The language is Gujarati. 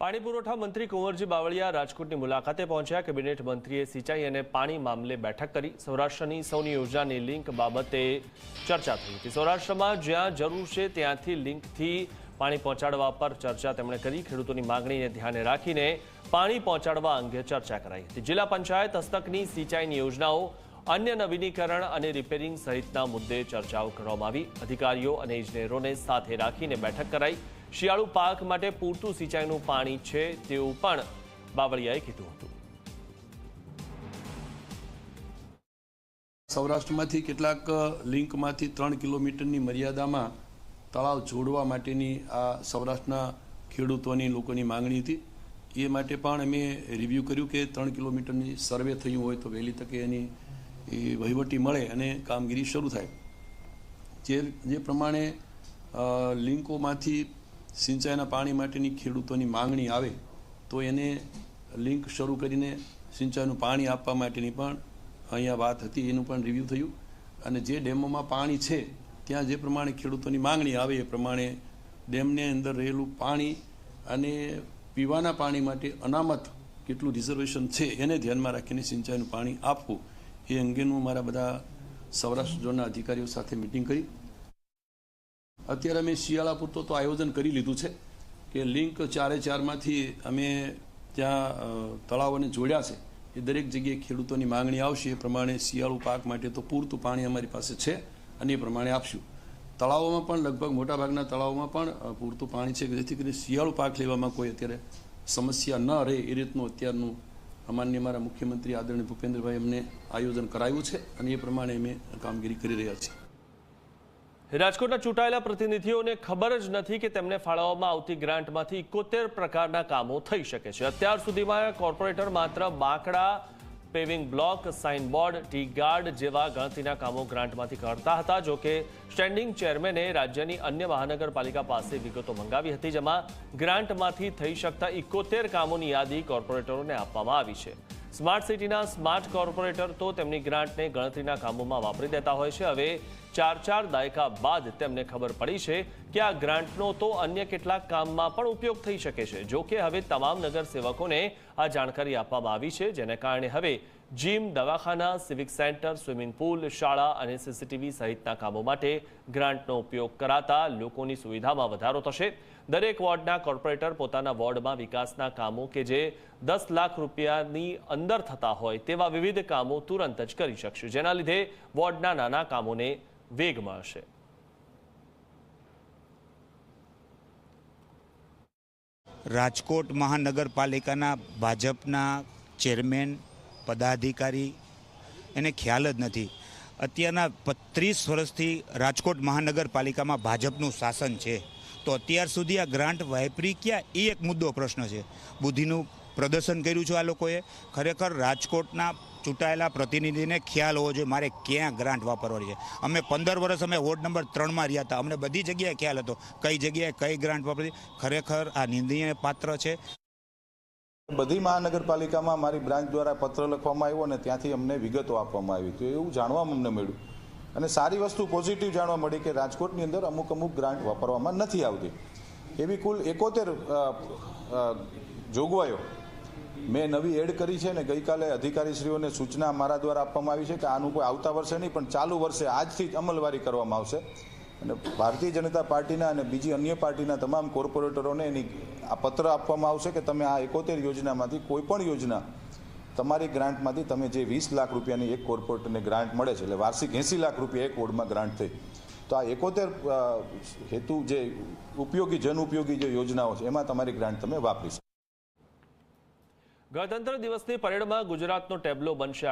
પાણી પુરવઠા મંત્રી કુંવરજી બાવળિયા રાજકોટની મુલાકાતે પહોંચ્યા. કેબિનેટ મંત્રીએ સિંચાઈ અને પાણી મામલે બેઠક કરી. સૌરાષ્ટ્રની સૌની યોજનાની લિંક બાબતે ચર્ચા થઈ હતી. સૌરાષ્ટ્રમાં જ્યાં જરૂર છે ત્યાંથી લિંકથી પાણી પહોંચાડવા પર ચર્ચા તેમણે કરી. ખેડૂતોની માંગણીને ધ્યાને રાખીને પાણી પહોંચાડવા અંગે ચર્ચા કરાઈ હતી. જિલ્લા પંચાયત હસ્તકની સિંચાઈની યોજનાઓ, અન્ય નવીનીકરણ અને રિપેરિંગ સહિતના મુદ્દે ચર્ચાઓ કરવામાં આવી. અધિકારીઓ અને ઇજનેરોને સાથે રાખીને બેઠક કરાઈ. શિયાળુ પાક માટે પૂરતું સિંચાઈનું પાણી છે તેવું પણ બાવળિયાએ કીધું હતું. સૌરાષ્ટ્રમાંથી કેટલાક લિંકમાંથી ત્રણ કિલોમીટરની મર્યાદામાં તળાવ જોડવા માટેની આ સૌરાષ્ટ્રના ખેડૂતોની લોકોની માંગણી હતી. એ માટે પણ અમે રિવ્યૂ કર્યું કે ત્રણ કિલોમીટરની સર્વે થયું હોય તો વહેલી તકે એની, એ વહીવટી મળે અને કામગીરી શરૂ થાય. જે જે પ્રમાણે લિંકોમાંથી સિંચાઈના પાણી માટેની ખેડૂતોની માંગણી આવે તો એને લિંક શરૂ કરીને સિંચાઈનું પાણી આપવા માટેની પણ અહીંયા વાત હતી, એનું પણ રિવ્યૂ થયું. અને જે ડેમોમાં પાણી છે, ત્યાં જે પ્રમાણે ખેડૂતોની માંગણી આવે એ પ્રમાણે ડેમની અંદર રહેલું પાણી અને પીવાના પાણી માટે અનામત કેટલું રિઝર્વેશન છે, એને ધ્યાનમાં રાખીને સિંચાઈનું પાણી આપવું એ અંગેનું મારા બધા સૌરાષ્ટ્ર ઝોનના અધિકારીઓ સાથે મિટિંગ કરી. અત્યારે અમે શિયાળા પૂરતો તો આયોજન કરી લીધું છે કે લિંક ચારે ચારમાંથી અમે ત્યાં તળાવોને જોડ્યા છે. એ દરેક જગ્યાએ ખેડૂતોની માંગણી આવશે. એ પ્રમાણે શિયાળુ પાક માટે તો પૂરતું પાણી અમારી પાસે છે અને એ પ્રમાણે આપશું. તળાવોમાં પણ, લગભગ મોટાભાગના તળાવોમાં પણ પૂરતું પાણી છે. જેથી કરીને શિયાળુ પાક લેવામાં કોઈ અત્યારે સમસ્યા ન રહે એ રીતનું અત્યારનું અમાન્ય મારા મુખ્યમંત્રી આદરણીય ભૂપેન્દ્રભાઈ અમને આયોજન કરાયું છે અને એ પ્રમાણે અમે કામગીરી કરી રહ્યા છીએ. રાજકોટના ચૂંટાયેલા પ્રતિનિધિઓને ખબર જ નથી કે તેમને ફાળવવામાં આવતી ગ્રાન્ટમાંથી ઇકોતેર પ્રકારના કામો થઈ શકે છે. અત્યાર સુધીમાં કોર્પોરેટર માત્ર બાંકડા, paving block, signboard, T guard જેવા ગણતરીના કામો ગ્રાન્ટમાંથી કરતા હતા, જો કે સ્ટેન્ડિંગ ચેરમેને રાજ્યની અન્ય મહાનગરપાલિકા પાસે વિગતો મંગાવી હતી, જેમાં ગ્રાન્ટમાંથી થઈ શકતા ઇકોતેર કામોની યાદી કોર્પોરેટરોને આપવામાં આવી છે. સ્માર્ટ સિટીના સ્માર્ટ કોર્પોરેટર તો તેમની ગ્રાન્ટને ગણતરીના કામોમાં વાપરી દેતા હોય છે. હવે ચાર ચાર દાયકા બાદ તેમને ખબર પડી છે કે આ ગ્રાન્ટનો તો અન્ય કેટલાક કામમાં પણ ઉપયોગ થઈ શકે છે. જો કે હવે તમામ નગરસેવકોને આ જાણકારી આપવામાં આવી છે, જેને કારણે હવે જીમ, દવાખાના, સિવિક સેન્ટર, સ્વિમિંગ પુલ, શાળા અને સીસીટીવી સહિતના કામો માટે ગ્રાન્ટનો ઉપયોગ કરાતા લોકોની સુવિધામાં વધારો થશે. દરેક વોર્ડના કોર્પોરેટર પોતાના વોર્ડમાં વિકાસના કામો કે જે દસ લાખ રૂપિયાની અંદર થતા હોય તેવા વિવિધ કામો તુરંત જ કરી શકશે. જેના લીધે વોર્ડના નાના કામોને વેગ મળશે રાજકોટ મહાનગરપાલિકાના ભાજપના ચેરમેન, પદાધિકારી, એને ખ્યાલ જ નથી. અત્યારના પત્રીસ વર્ષથી રાજકોટ મહાનગરપાલિકામાં ભાજપનું શાસન છે. તો અત્યાર સુધી આ ગ્રાન્ટ વાપરી ક્યાં? એ એક મુદ્દો પ્રશ્ન છે. બુદ્ધિનું પ્રદર્શન કર્યું છે આ લોકોએ. ખરેખર રાજકોટના ચૂંટાયેલા પ્રતિનિધિને ખ્યાલ હોવો જોઈએ, મારે ક્યાં ગ્રાન્ટ વાપરવાની છે? અમે પંદર વર્ષ અમે વોર્ડ નંબર ત્રણમાં રહ્યા હતા. અમને બધી જગ્યાએ ખ્યાલ હતો કઈ જગ્યાએ કઈ ગ્રાન્ટ વાપરી ખરેખર આ નિંદનીય પાત્ર છે. બધી મહાનગરપાલિકામાં મારી બ્રાન્ચ દ્વારા પત્ર લખવામાં આવ્યો અને ત્યાંથી અમને વિગતો આપવામાં આવી. તો એવું જાણવા અમને મળ્યું. અને સારી વસ્તુ પોઝિટિવ જાણવા મળી કે રાજકોટની અંદર અમુક અમુક ગ્રાન્ટ વાપરવામાં નથી આવતી. એવી કુલ એકોતેર જોગવાઈઓ મેં નવી એડ કરી છે ને ગઈકાલે અધિકારીશ્રીઓને સૂચના મારા દ્વારા આપવામાં આવી છે કે આનું કોઈ આવતા વર્ષે નહીં, પણ ચાલુ વર્ષે આજથી જ અમલવારી કરવામાં આવશે. અને ભારતીય જનતા પાર્ટીના અને બીજી અન્ય પાર્ટીના તમામ કોર્પોરેટરોને એની આ પત્ર આપવામાં આવશે કે તમે આ એકોતેર યોજનામાંથી કોઈ પણ યોજના તમારી ગ્રાન્ટમાંથી તમે જે વીસ લાખ રૂપિયાની એક કોર્પોરેટરને ગ્રાન્ટ મળે છે, એટલે વાર્ષિક એંસી લાખ રૂપિયા એક વોર્ડમાં ગ્રાન્ટ થઈ. તો આ એકોતેર હેતુ જે ઉપયોગી જન ઉપયોગી જે યોજનાઓ છે, એમાં તમારી ગ્રાન્ટ તમે વાપરી શકો. ગણતંત્ર દિવસની પરેડમાં ગુજરાતનો ટેબ્લો બનશે